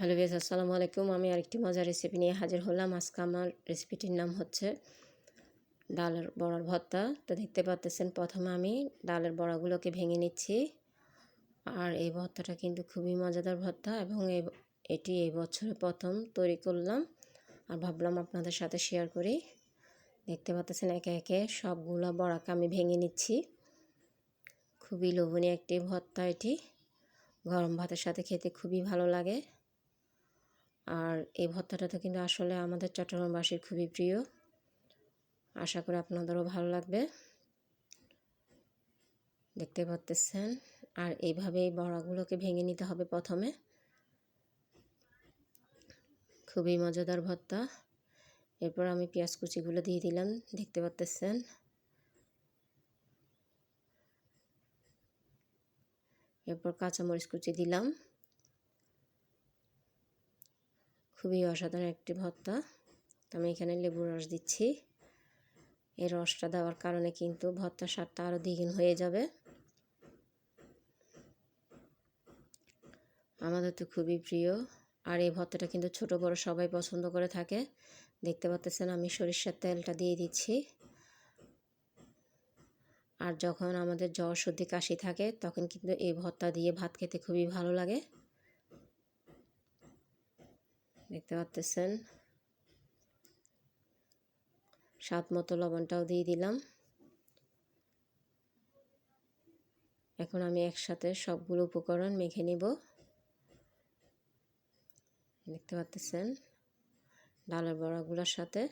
Hello base আসসালামু আলাইকুম আমি আরেকটি মজার রেসিপি নিয়ে হাজির হলাম। আজকে আমার রেসিপিটির নাম হচ্ছে ডালের বড়ার ভর্তা। তো দেখতে পাচ্তেছেন প্রথমে আমি ডালের বড়াগুলোকে ভেঙে নিচ্ছি। আর এই ভর্তাটা কিন্তু খুবই মজাদার ভর্তা এবং এটি এই বছরে প্রথম তৈরি করলাম। আর ভাবলাম আপনাদের সাথে শেয়ার করি। দেখতে পাচ্তেছেন একে একে সবগুলো বড়াকে আমি ভেঙে নিচ্ছি। খুবই লোভনীয় একটি ভর্তা এটি। গরম ভাতের সাথে খেতে খুবই ভালো লাগে। আর এই ভর্তাটা তো কিন্তু আসলে আমাদের চট্টগ্রামবাসীর খুবই প্রিয়। আশা করি আপনাদেরও ভালো লাগবে। দেখতে পাচ্তেছেন আর এইভাবে এই বড়াগুলোকে ভেঙে নিতে হবে প্রথমে। খুবই মজাদার ভর্তা এরপর আমি পেঁয়াজ কুচিগুলো দিয়ে দিলাম। দেখতে পাচ্তেছেন এরপর কাঁচামরিচ কুচি দিলাম। খুবই অসাধারণ একটি ভর্তা। আমি এখানে লেবুর রস দিচ্ছি। এই রসটা দেওয়ার কারণে কিন্তু ভর্তার স্বাদটা আরও দ্বিগুণ হয়ে যাবে। আমাদের তো খুবই প্রিয়। আর এই ভর্তাটা কিন্তু ছোট, বড় সবাই পছন্দ করে থাকে। দেখতে পাচ্ছেন আমি সরিষার তেলটা দিয়ে দিচ্ছি। আর যখন আমাদের জ্বর সর্দি কাশি থাকে, তখন কিন্তু এই ভর্তা দিয়ে ভাত খেতে খুবই ভালো লাগে। দেখতে পাচ্তেছেন স্বাদ মতো লবণটাও দিয়ে দিলাম। এখন আমি একসাথে সবগুলো উপকরণ মেখে নিব। দেখতে পাচ্তেছেন ডালের বড়াগুলোর সাথে।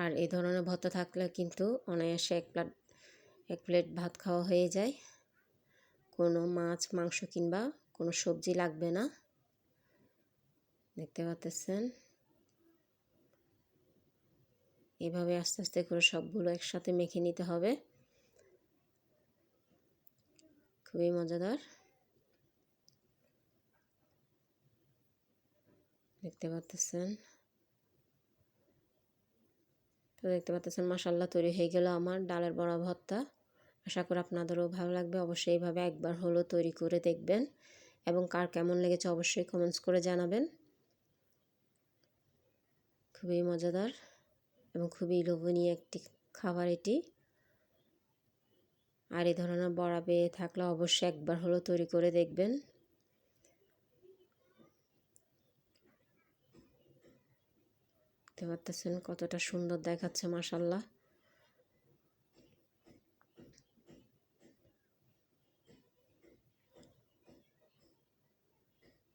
আর এই ধরনের ভর্তা থাকলে কিন্তু অনায়াসে এক প্লেট এক প্লেট ভাত খাওয়া হয়ে যায়। কোনো মাছ, মাংস কিংবা কোনো সবজি লাগবে না। দেখতে পাচ্ছেন? এভাবে আস্তে আস্তে করে সবগুলো একসাথে মেখে নিতে হবে। খুবই মজাদার। দেখতে পাচ্ছেন? তো দেখতে পাচ্ছেন মাসাল্লাহ তৈরি হয়ে গেল আমার ডালের বড়া ভর্তা। আশা করি আপনাদেরও ভালো লাগবে। অবশ্যই এইভাবে একবার হলো তৈরি করে দেখবেন এবং কার কেমন লেগেছে অবশ্যই কমেন্টস করে জানাবেন। খুবই মজাদার এবং খুবই লোভনীয় একটি খাবার এটি। আর এই ধরনের বড়া পেয়ে থাকলে অবশ্যই একবার হলো তৈরি করে দেখবেন। দেখতে পাচ্ছেন কতটা সুন্দর দেখাচ্ছে মাসাল্লাহ